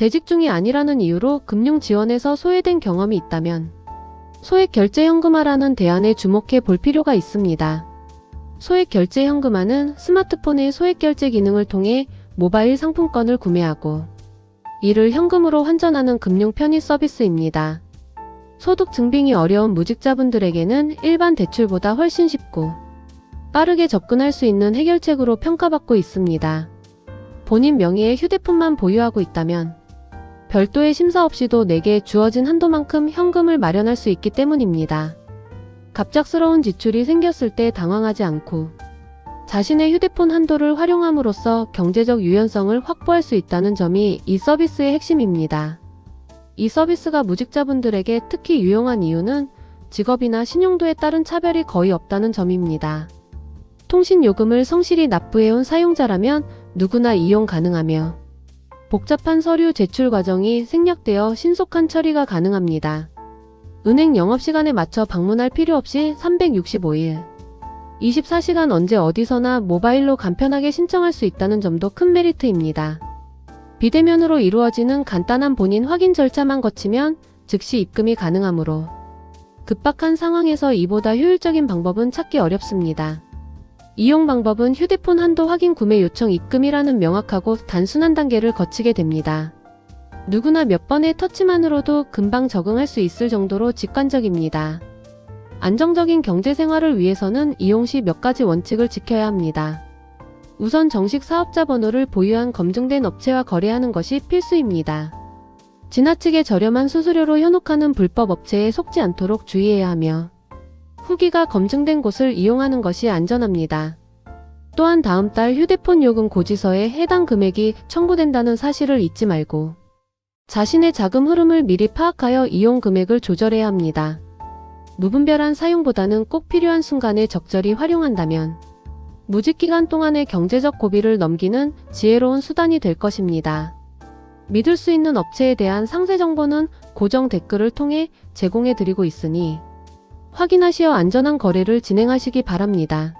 재직 중이 아니라는 이유로 금융 지원에서 소외된 경험이 있다면 소액 결제 현금화라는 대안에 주목해 볼 필요가 있습니다. 소액 결제 현금화는 스마트폰의 소액 결제 기능을 통해 모바일 상품권을 구매하고 이를 현금으로 환전하는 금융 편의 서비스입니다. 소득 증빙이 어려운 무직자분들에게는 일반 대출보다 훨씬 쉽고 빠르게 접근할 수 있는 해결책으로 평가받고 있습니다. 본인 명의의 휴대폰만 보유하고 있다면 별도의 심사 없이도 내게 주어진 한도만큼 현금을 마련할 수 있기 때문입니다. 갑작스러운 지출이 생겼을 때 당황하지 않고 자신의 휴대폰 한도를 활용함으로써 경제적 유연성을 확보할 수 있다는 점이 이 서비스의 핵심입니다. 이 서비스가 무직자분들에게 특히 유용한 이유는 직업이나 신용도에 따른 차별이 거의 없다는 점입니다. 통신 요금을 성실히 납부해온 사용자라면 누구나 이용 가능하며 복잡한 서류 제출 과정이 생략되어 신속한 처리가 가능합니다. 은행 영업시간에 맞춰 방문할 필요 없이 365일 24시간 언제 어디서나 모바일로 간편하게 신청할 수 있다는 점도 큰 메리트입니다. 비대면으로 이루어지는 간단한 본인 확인 절차만 거치면 즉시 입금이 가능하므로 급박한 상황에서 이보다 효율적인 방법은 찾기 어렵습니다. 이용 방법은 휴대폰 한도 확인 구매 요청 입금이라는 명확하고 단순한 단계를 거치게 됩니다. 누구나 몇 번의 터치만으로도 금방 적응할 수 있을 정도로 직관적입니다. 안정적인 경제 생활을 위해서는 이용 시 몇 가지 원칙을 지켜야 합니다. 우선 정식 사업자 번호를 보유한 검증된 업체와 거래하는 것이 필수입니다. 지나치게 저렴한 수수료로 현혹하는 불법 업체에 속지 않도록 주의해야 하며 후기가 검증된 곳을 이용하는 것이 안전합니다. 또한 다음 달 휴대폰 요금 고지서에 해당 금액이 청구된다는 사실을 잊지 말고 자신의 자금 흐름을 미리 파악하여 이용 금액을 조절해야 합니다. 무분별한 사용보다는 꼭 필요한 순간에 적절히 활용한다면 무직 기간 동안의 경제적 고비를 넘기는 지혜로운 수단이 될 것입니다. 믿을 수 있는 업체에 대한 상세 정보는 고정 댓글을 통해 제공해 드리고 있으니 확인하시어 안전한 거래를 진행하시기 바랍니다.